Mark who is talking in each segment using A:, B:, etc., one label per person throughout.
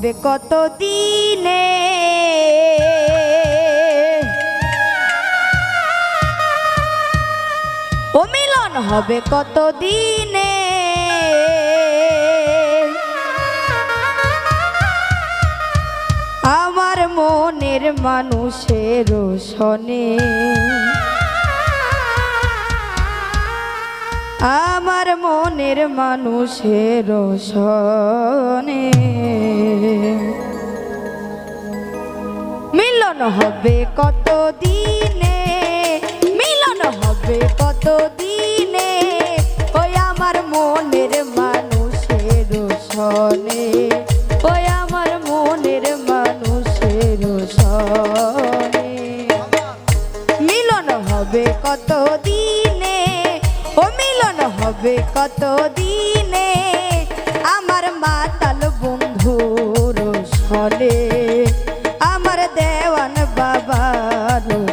A: হবে কত দিনে ও মিলন হবে কত দিনে আমার মনের মানুষের শনে। আমার মনের মানুষের শনে। মিলন হবে কত দিনে মিলন হবে কত দিনে ওই আমার মনের মানুষের শনে ওই আমার মনের মানুষের শনে মিলন হবে কত দিনে ও মিলন হবে কত দিনে আমার মাতাল বন্ধুর সলে đường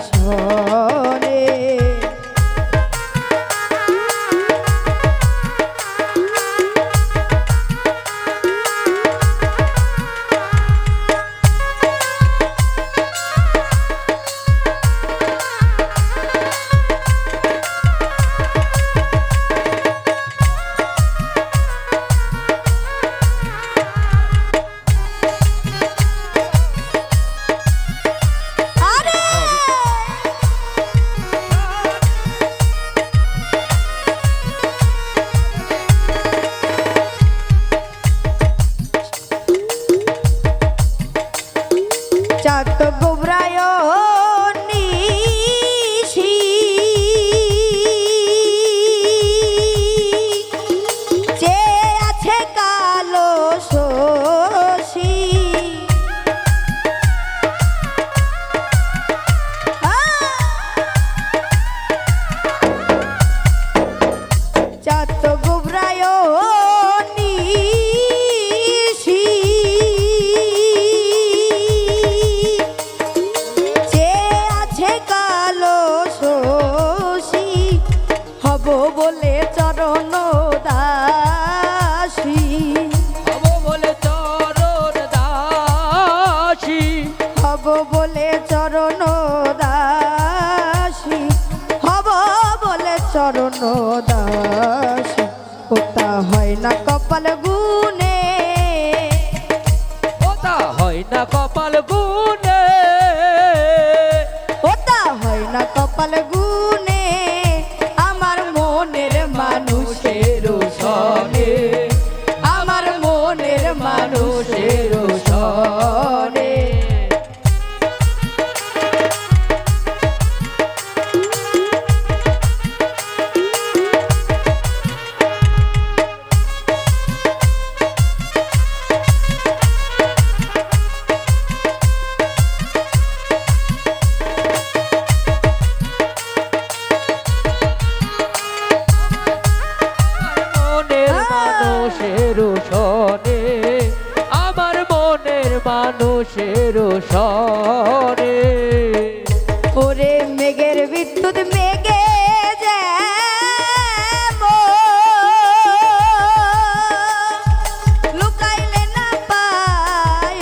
A: চরণ দাসী
B: হব বলে চরণ দাসী
A: ওটা হয় না কপাল গুনে
B: ওটা হয় না কপাল গুনে
A: মানুষের
B: সরে
A: ওরে মেঘের বিদ্যুৎ মেঘে লুকাইলে না পায়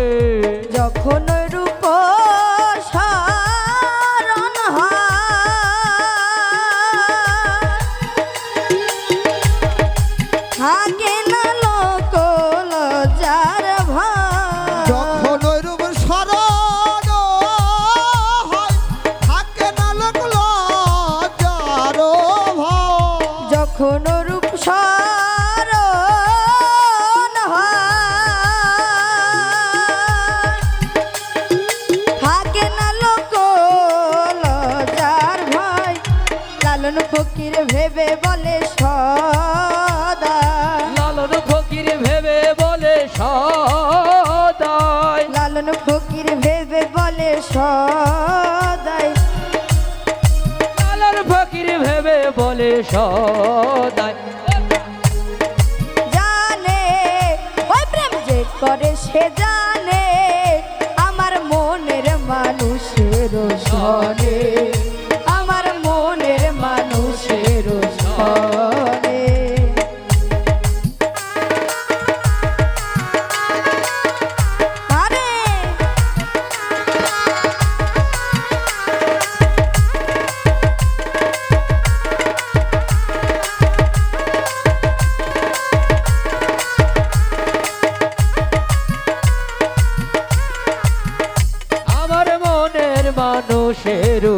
A: ফকির ভেবে বলে সদা
B: লালন ফকির ভেবে বলে সদাই।
A: লালন ফকির ভেবে বলে সদাই।
B: লালন ফকির ভেবে বলে সদাই।
A: জানে ওই প্রেম যে করে সে জানে আমার মনের মানুষের সনে